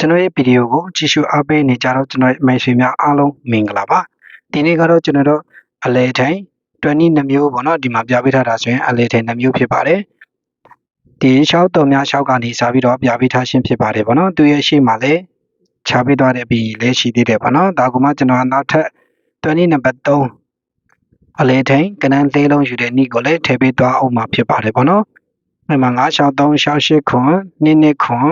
ကျွန်တော်ရဲ့ဗီဒီယိုကိုကြည့်ရှုအားပေးနေကြတော့ကျွန်တော်ရဲ့မိတ်ဆွေများအားလုံးမင်္ဂလာပါဒီနေ့ကတော့ကျွန်တော်တို့အလဲထိုင်20နှစ်မျိုးပေါ့နော်ဒီမှာပြပေးထားတာဆိုရင်အလဲထိုင်နှစ်မျိုးဖြစ်ပါတယ်ဒီရှောက်တော်များရှောက်ကနေစပြီးတော့ပြပေးထားခြင်းဖြစ်ပါတယ်ပေါ့နော်သူရဲ့ရှေ့မှာလည်းခြားပေးသွားတဲ့ပြီးလည်းရှိသေးတယ်ပေါ့နော်ဒါကမှကျွန်တော်နောက်ထပ်20နံပါတ်3အလဲထိုင်ကနန်းလေးလုံးယူတဲ့နေ့ကိုလည်းထည့်ပေးသွားအောင်မှာဖြစ်ပါတယ်ပေါ့နော်အဲ့မှာ9ရှောက်3ရှောက်8ခွန်2နှစ်ခွန်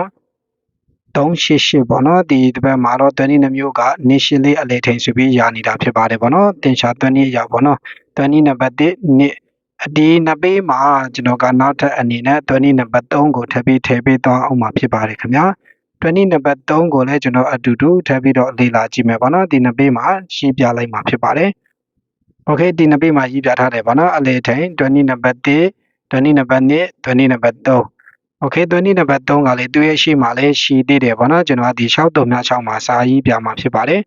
388ပေါ့နော်ဒီဒီဘက်မှာတော့20နှစ်မျိုးကနေရှင်လေးအလေထိန်ဆိုပြီးရာနေတာဖြစ်ပါတယ်ပေါ့နော်တင်ရှာ20အရာပေါ့နော်20နံပါတ်1နှစ်အဒီနှစ်ပေးမှာကျွန်တော်ကနောက်ထပ်အနေနဲ့20နံပါတ်3ကိုထပ်ပြီးထည့်ပေးသွားအောင်မှာဖြစ်ပါတယ်ခင်ဗျာ20နံပါတ်3ကိုလည်းကျွန်တော်အတူတူထပ်ပြီးတော့လေ့လာကြည့်မယ်ပေါ့နော်ဒီနှစ်ပေးမှာရှင်းပြလိုက်မှာဖြစ်ပါတယ်โอเคဒီနှစ်ပေးမှာရေးပြထားတယ်ပေါ့နော်အလေထိန်20နံပါတ်1 20နံပါတ်2 20နံပါတ်3 Okay သွင်းနံပါတ်3ကလေသူ့ရဲ့ရှိမှလည်းရှိသေးတယ်ဗောနော်ကျွန်တော်ကဒီရှောက်တုံများ6မှာစာရေးပြမှာဖြစ်ပါတယ်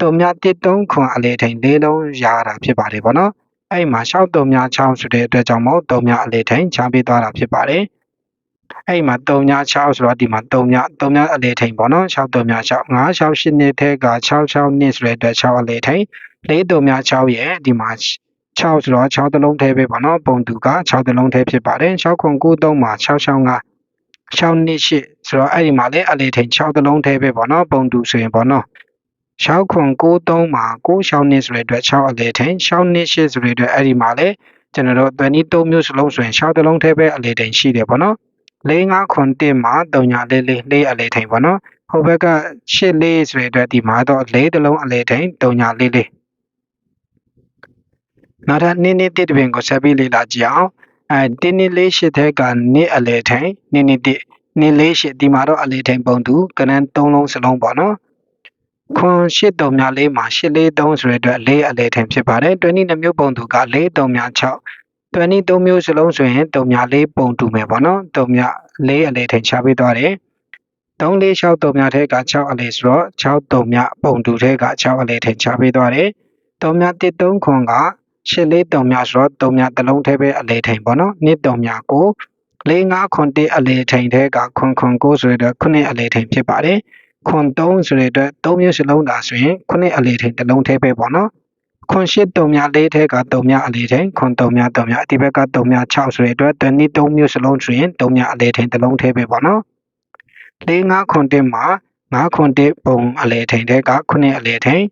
တုံများ13ခွန်အလေထိန်၄လုံးရတာဖြစ်ပါတယ်ဗောနော်အဲ့မှာရှောက်တုံများ6ဆိုတဲ့အတွက်ကြောင့်မို့တုံများအလေထိန်ချပေးသွားတာဖြစ်ပါတယ်အဲ့မှာ3ညာ6ဆိုတော့ဒီမှာ3ညာ3ညာအလေထိန်ပေါ့နော်6 3ညာ6 9 6 8နှစ်ထဲက6 6နှစ်ဆိုတဲ့အတွက်6အလေထိန်4 3ညာ6ရဲ့ဒီမှာ6ဆိုတော့6သလုံးထဲပဲပေါ့နော်ပုံတူက6သလုံးထဲဖြစ်ပါတယ်6 9 9 3မှာ6 6 9 နှစ်ရှိဆိုတော့အဲ့ဒီမှာလည်းအလေထိန်6တလုံးထဲပဲပေါ့နော်ပုံတူဆိုရင်ပေါ့နော်6ခွန်93မှာ6 6နှစ်ဆိုတဲ့အတွက်6အလေထိန်6နှစ်ရှိဆိုတဲ့အတွက်အဲ့ဒီမှာလည်းကျွန်တော်တို့23မျိုးစလုံးဆိုရင်6တလုံးထဲပဲအလေထိန်ရှိတယ်ပေါ့နော်4 5ခွန်1မှာ3ညာလေးလေးလေးအလေထိန်ပေါ့နော်ဟိုဘက်က8လေးဆိုတဲ့အတွက်ဒီမှာတော့4တလုံးအလေထိန်3ညာလေးလေးနောက်ထပ်နည်းနည်းတစ်တပင်ကိုဆက်ပြီးလေ့လာကြည့်အောင် အဲတင်းနေလေးရှစ်ထဲကနှစ်အလေထိုင်နည်းနည်းတစ်နေလေးရှစ်ဒီမှာတော့အလေထိုင်ပုံတူကနန်း၃လုံးစလုံးပေါ့နော်ခွန်ရှစ်တုံများလေးမှာရှစ်လေးသုံးဆိုတဲ့အတွက်လေးအလေထိုင်ဖြစ်ပါတယ်တွင်းနှစ်မျိုးပုံတူကလေးတုံများ6တွင်းနှစ်သုံးမျိုးစလုံးဆိုရင်တုံများလေးပုံတူမယ်ပေါ့နော်တုံများလေးအလေထိုင်ချပေးသွားတယ်3 4 6တုံများထဲက6အလေဆိုတော့6တုံများပုံတူထဲက6အလေထိုင်ချပေးသွားတယ်တုံများ1 3ခွန်က ရှစ်လေးတုံများဆိုတော့တုံများတစ်လုံးထဲပဲအလေထိန်ပေါ့နော်နှစ်တုံများကိုလေးငါခွန်တစ်အလေထိန်ထဲကခွန်ခွန်ကိုဆိုရတဲ့ခုနှစ်အလေထိန်ဖြစ်ပါတယ်ခွန်3ဆိုတဲ့အတွက်3မျိုးစလုံးသာဆိုရင်ခုနှစ်အလေထိန်တစ်လုံးထဲပဲပေါ့နော်ခွန်ရှစ်တုံများလေးထဲကတုံများအလေထိန်ခွန်တုံများတုံများအဒီဘက်ကတုံများ6ဆိုတဲ့အတွက်တနည်း3မျိုးစလုံးဆိုရင်တုံများအလေထိန်တစ်လုံးထဲပဲပေါ့နော်လေးငါခွန်တစ်မှာငါခွန်တစ်ပုံအလေထိန်ထဲကခုနှစ်အလေထိန်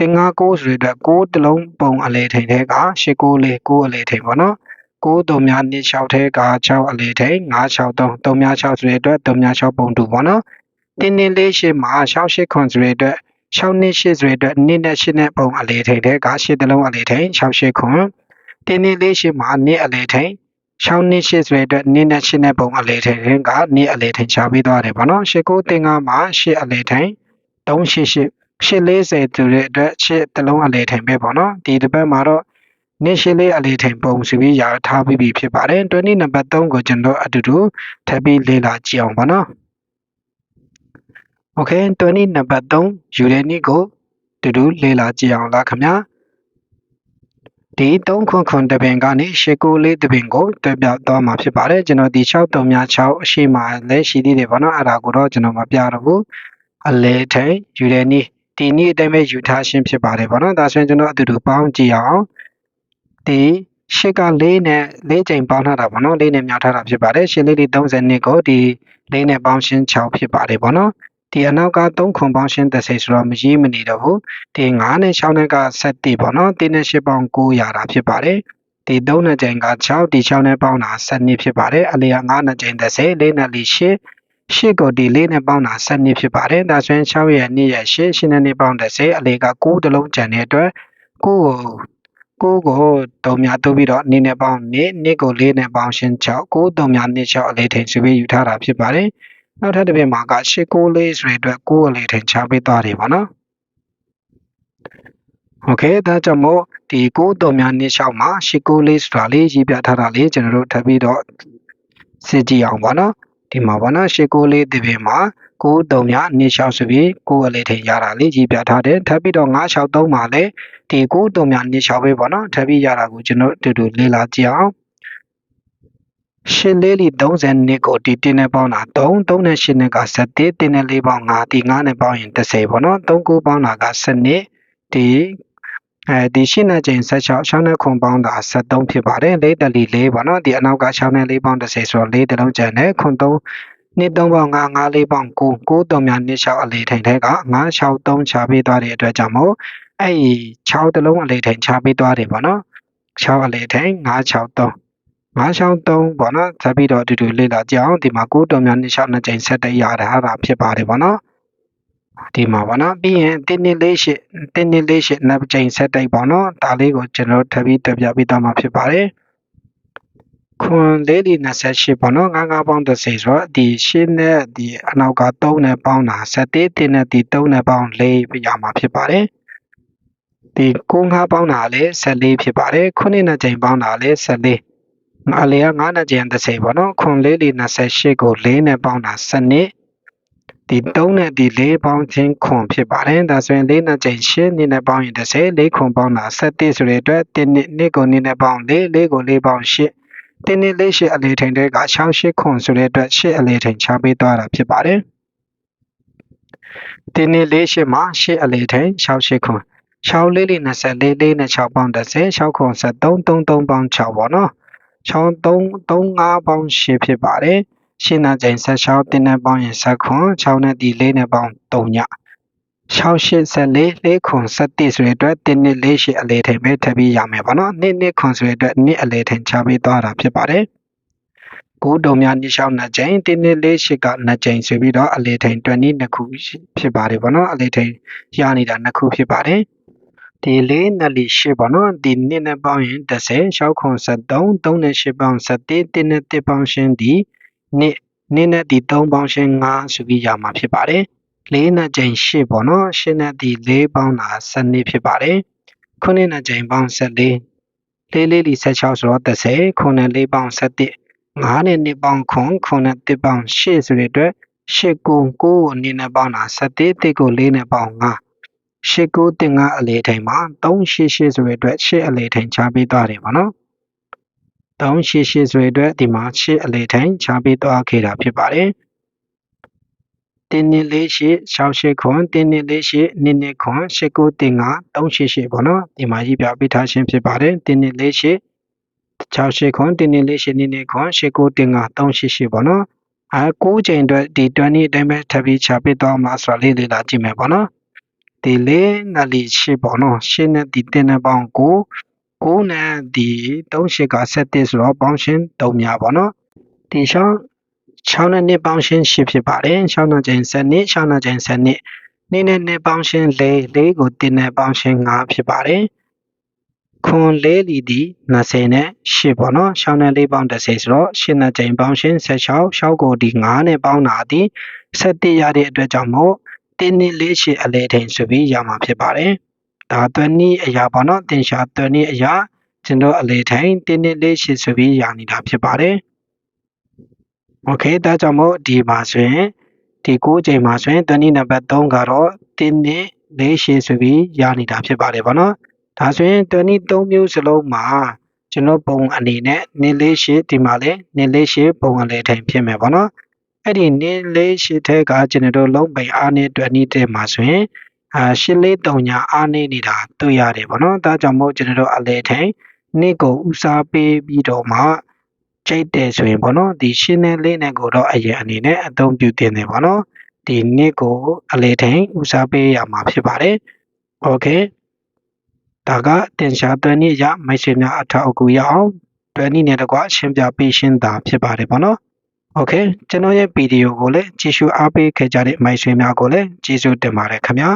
တင်ငါ6ဆိုတဲ့အတွက်6တလုံးပုံအလဲထိန်ထဲက8 9လေး9အလဲထိန်ပေါ့နော်9တုံများ2 6ထဲက6အလဲထိန်9 6 3 3များ6ဆိုတဲ့အတွက်3များ6ပုံတူပေါ့နော်တင်းတင်းလေးရှေ့မှာ6 8ခွန်ဆိုတဲ့အတွက်6နှစ်8ဆိုတဲ့အတွက်2နဲ့8နဲ့ပုံအလဲထိန်ထဲက8တလုံးအလဲထိန်6 8ခွန်တင်းတင်းလေးရှေ့မှာ2အလဲထိန်6နှစ်8ဆိုတဲ့အတွက်2နဲ့8နဲ့ပုံအလဲထိန်က2အလဲထိန်ချပေးသွားတယ်ပေါ့နော်8 9တင်ငါမှာ8အလဲထိန်3 8 8 840တူတဲ့အတွက်8တလုံးအလေထိန်ပဲပေါ့နော်ဒီတစ်ပတ်မှာတော့နေ့ရှိလေးအလေထိန်ပုံစီပြီးရာထားပြီးပြီဖြစ်ပါတယ်20နံပါတ်3ကိုကျွန်တော်အတူတူထပ်ပြီးလေ့လာကြည့်အောင်ပါနော် Okay 20နံပါတ်3ယူတဲ့နေ့ကိုတူတူလေ့လာကြည့်အောင်လားခင်ဗျာဒီ3ခွန်ခွန်တပင်ကနေရှစ်ကိုလေးတပင်ကိုတက်ပြသွားမှာဖြစ်ပါတယ်ကျွန်တော်ဒီ6တုံများ6အရှိမလည်းရှိသေးတယ်ပေါ့နော်အဲ့ဒါကိုတော့ကျွန်တော်မပြတော့ဘူးအလဲထိန်ယူတဲ့နေ့ ဒီနေ့အတိုင်းပဲယူထားခြင်းဖြစ်ပါတယ်ပေါ့နော်ဒါဆိုရင်ကျွန်တော်အတူတူပေါင်းကြည့်အောင်ဒီရှစ်က၄နဲ့၄ချိန်ပေါင်းထားတာပေါ့နော်၄နဲ့မြောက်ထားတာဖြစ်ပါတယ်ရှစ်လေးဒီ30နှစ်ကိုဒီ၄နဲ့ပေါင်းရှင်း6ဖြစ်ပါတယ်ပေါ့နော်ဒီအနောက်က3ခွန်ပေါင်းရှင်း30ဆိုတော့မရေးမနေတော့ဘူးဒီ9နဲ့6နဲ့က7ပေါ့နော်3နဲ့8ပေါင်း9ရတာဖြစ်ပါတယ်ဒီ3နဲ့ချိန်က6ဒီ6နဲ့ပေါင်းတာ7နှစ်ဖြစ်ပါတယ်အလျာ9နဲ့ချိန်30 4နဲ့4 8ရှစ်ကို ဒီလေးနဲ့ပေါင်းတာ7နှစ်ဖြစ်ပါတယ်။ဒါဆိုရင် 6 ရဲ့ 2 ရဲ့ 8 8 နဲ့ 2 ပေါင်း30အလေးက9တလုံးကျန်တဲ့အတွက်9ကို9ကို3များတိုးပြီးတော့2နဲ့ပေါင်း2 2ကို4နဲ့ပေါင်းရှင်း6 9 3များ2 6အလေးထိန်ဆိုပြီးယူထားတာဖြစ်ပါတယ်။နောက်ထပ်တစ်ပြမှာက8 9လေးဆိုတဲ့အတွက်9အလေးထိန်ချပေးသွားတယ်ပေါ့နော်။ Okay ဒါကြောင့်မို့ဒီ9 3များ2 6မှာ8 9လေးဆိုတာလေးရေးပြထားတာလေးကျွန်တော်တို့ထပ်ပြီးတော့စစ်ကြည့်အောင်ပေါ့နော်။ ဒီမှာပေါ့နော်ရှစ်ကိုလေးဒီပင်မှာ9 3ည2 6ဆိုပြီး9အလေးထိန်ရတာလေးကြီးပြထားတယ်ထပ်ပြီးတော့9 6 3မှာလည်းဒီ9 3ည2 6ပဲပေါ့နော်ထပ်ပြီးရတာကိုကျွန်တော်တူတူလေ့လာကြည့်အောင်ရှစ်လေးလီ30နှစ်ကိုဒီတင်းနဲ့ပေါင်းတာ3 3နဲ့8နဲ့က7တင်းနဲ့4ပေါင်း5ဒီ9နဲ့ပေါင်းရင်30ပေါ့နော်3 9ပေါင်းတာက7နှစ်ဒီ အဲဒီရှင်းတဲ့ချိန်16 6နဲ့ခွန်ပေါင်းတာ73ဖြစ်ပါတယ်4တလီ4ပေါ့နော်ဒီအနောက်က6နဲ့4ပေါင်း30ဆိုတော့4တလုံးကျန်တယ်ခွန်3နှစ်3ပေါင်း5 5 4ပေါင်း9 9တုံများနှစ်6အလေးထိန်ထဲက9 6 3ချပေးသွားတဲ့အတွက်ကြောင့်မို့အဲ့ဒီ6တလုံးအလေးထိန်ချပေးသွားတယ်ပေါ့နော်6အလေးထိန်9 6 3 963ပေါ့နော်ဆက်ပြီးတော့အတူတူလေ့လာကြအောင်ဒီမှာ9တုံများနှစ်6နှစ်ကြိမ်ဆက်တက်ရတာဟာဖြစ်ပါတယ်ပေါ့နော် ဒီမှာပေါ့နော်ပြီးရင်တင်းနှစ်လေးရှိတင်းနှစ်လေးရှိနှစ်ကြိမ်ဆက်တိုက်ပေါ့နော်ဒါလေးကိုကျွန်တော်ထပ်ပြီးတက်ပြပေးသွားမှာဖြစ်ပါတယ်ခွန်လေးလီ28ပေါ့နော်ငါးငါးပေါင်း30ဆိုတော့ဒီရှင်းနဲ့ဒီအနောက်က3နဲ့ပေါင်းတာ7တင်းနဲ့ဒီ3နဲ့ပေါင်း4ပြရမှာဖြစ်ပါတယ်ဒီ9ငါးပေါင်းတာလည်း14ဖြစ်ပါတယ်ခုနှစ်နဲ့ကြိမ်ပေါင်းတာလည်း14ငါလေက9နဲ့ကြိမ်30ပေါ့နော်ခွန်လေးလီ28ကို4နဲ့ပေါင်းတာ7နှစ် ဒီ3နဲ့ဒီ4ပေါင်းချင်းခွန်ဖြစ်ပါတယ်ဒါဆိုရင်4နဲ့ကြိမ်8နှစ်နဲ့ပေါင်းရင်30 4ခွန်ပေါင်းတာ7ဆိုတဲ့အတွက်1နှစ်နှစ်ကို2နဲ့ပေါင်း4 4ကို4ပေါင်း8တင်းနှစ်လေးရှိအလေထိန်တွေက6 8ခွန်ဆိုတဲ့အတွက်8အလေထိန်ချပေးသွားတာဖြစ်ပါတယ်တင်းနှစ်လေးရှိမှာ8အလေထိန်6 8ခွန်6လေးလေး24လေးနဲ့6ပေါင်း30 6ခွန်73 33ပေါင်း6ပေါ့နော်6 3 35ပေါင်း8ဖြစ်ပါတယ် ရှင်းနာချိန်16တင်းနဲ့ပေါင်းရင်7ခွန်6နဲ့ဒီ4နဲ့ပေါင်း3ည684လေးခွန်7ဆိုတဲ့အတွက်တင်းနှစ်လေးရှိအလေထိန်ပဲထပ်ပြီးရမယ်ပေါ့နော်နှစ်နှစ်ခွန်ဆိုတဲ့အတွက်နှစ်အလေထိန်ချပေးသွားတာဖြစ်ပါတယ်ကိုတုံများနှစ်လျှောက်နှစ်ကြိမ်တင်းနှစ်လေးရှိကနှစ်ကြိမ်ဆိုပြီးတော့အလေထိန်20နှစ်ခုဖြစ်ပါတယ်ပေါ့နော်အလေထိန်ရနေတာနှစ်ခုဖြစ်ပါတယ်ဒီလေးနှစ်လီရှိပေါ့နော်ဒီနှစ်နဲ့ပေါင်းရင်30 6ခွန်73 3နဲ့8ပေါင်း7တင်းနဲ့1ပေါင်းရှင်းဒီ နှစ်နှစ်နဲ့ဒီ3ပေါင်းရှင်း5ဆိုပြီးရမှာဖြစ်ပါတယ်လေးနဲ့ကြိမ်8ပေါ့နော်ရှင်းနဲ့ဒီ4ပေါင်းတာ7ဖြစ်ပါတယ်ခုနှစ်နဲ့ကြိမ်ပေါင်း14လေးလေးလီ16ဆိုတော့30ခုနှစ်4ပေါင်း7 9နဲ့2ပေါင်းခွန်ခုနှစ်1ပေါင်း8ဆိုတဲ့အတွက်8ကို9ကိုအနေနဲ့ပေါင်းတာ7တိကို4နဲ့ပေါင်း5 8ကိုတင်ကအလေထိန်မှာ388ဆိုတဲ့အတွက်8အလေထိန်ချပေးသွားတယ်ပေါ့နော် 388ဆိုတဲ့အတွက်ဒီမှာ8အလေထိန်ချပေးသွားခဲ့တာဖြစ်ပါတယ်တင်းနှစ်လေးရှိ68ခွန်တင်းနှစ်လေးရှိနှစ်နှစ်ခွန်89တင်က388ပေါ့နော်ဒီမှာရေးပြပေးထားခြင်းဖြစ်ပါတယ်တင်းနှစ်လေးရှိ68ခွန်တင်းနှစ်လေးရှိနှစ်နှစ်ခွန်89တင်က388ပေါ့နော်အဲ9ချိန်အတွက်ဒီ20အတိုင်းပဲထပ်ပြီးချပေးသွားမှာဆိုတာလေးလေ့လာကြည့်မယ်ပေါ့နော်ဒီလေးနဲ့လီရှိပေါ့နော်ရှင်းနဲ့ဒီတင်းနဲ့ပေါင်း9 9နဲ့ဒီ38က7ဆိုတော့ပေါင်းရှင်း3များပေါ့နော်ဒီရှောင်း6နဲ့2ပေါင်းရှင်း10ဖြစ်ပါတယ်6နဲ့ချိန်7နှစ်6နဲ့ချိန်7နှစ်နေ့နဲ့2ပေါင်းရှင်း4 4ကိုတင်းနဲ့ပေါင်းရှင်း5ဖြစ်ပါတယ်ခွန်လေးလီဒီ20နဲ့8ပေါ့နော်6နဲ့4ပေါင်း30ဆိုတော့8နဲ့ချိန်ပေါင်းရှင်း16 6ကိုဒီ9နဲ့ပေါင်းတာဒီ7ရတဲ့အတွက်ကြောင့်မို့တင်းနှစ်လေးရှည်အလဲထိန်ဆိုပြီးရမှာဖြစ်ပါတယ် ဒါသွန်နည်းအရာပေါ့နော်တင်ရှာသွန်နည်းအရာကျွန်တော်အလဲထိန်တင်းနှစ်လေးရှည်ဆိုပြီးရနေတာဖြစ်ပါတယ်โอเคဒါကြောင့်မို့ဒီမှာဆိုရင်ဒီ9ချိန်မှာဆိုရင်သွန်နည်းနံပါတ်3ကတော့တင်းနှစ်လေးရှည်ဆိုပြီးရနေတာဖြစ်ပါတယ်ပေါ့နော်ဒါဆိုရင်သွန်နည်း3မျိုးစလုံးမှာကျွန်တော်ပုံအနေနဲ့နင်းလေးရှည်ဒီမှာလည်းနင်းလေးရှည်ပုံအလဲထိန်ဖြစ်မယ်ပေါ့နော်အဲ့ဒီနင်းလေးရှစ်ထဲကကျွန်တော်တို့လုံးပိန်အားနဲ့တွက်နေတဲ့မှာဆိုရင် အာရှစ်လေးတုံညာအားနေနေတာတွေ့ရတယ်ပေါ့နော်ဒါကြောင့်မို့ကျွန်တော်တို့အလဲထိန်နေ့ကိုဥစားပေးပြီးတော့မှကြိတ်တယ်ဆိုရင်ပေါ့နော်ဒီရှင်းနဲ့လေးနဲ့ကိုတော့အရင်အနေနဲ့အသုံးပြုတင်တယ်ပေါ့နော်ဒီနေ့ကိုအလဲထိန်ဥစားပေးရမှာဖြစ်ပါတယ်โอเคဒါကတင်ရှားသွင်းနည်းရမိတ်ဆွေများအထောက်အကူရအောင်တွဲနည်းနဲ့တကွရှင်းပြပေးရှင်းတာဖြစ်ပါတယ်ပေါ့နော်โอเคကျွန်တော်ရဲ့ဗီဒီယိုကိုလည်းကြည့်ရှုအားပေးခဲ့ကြတဲ့မိုက်ဆွေများကိုလည်းကျေးဇူးတင်ပါတယ်ခင်ဗျာ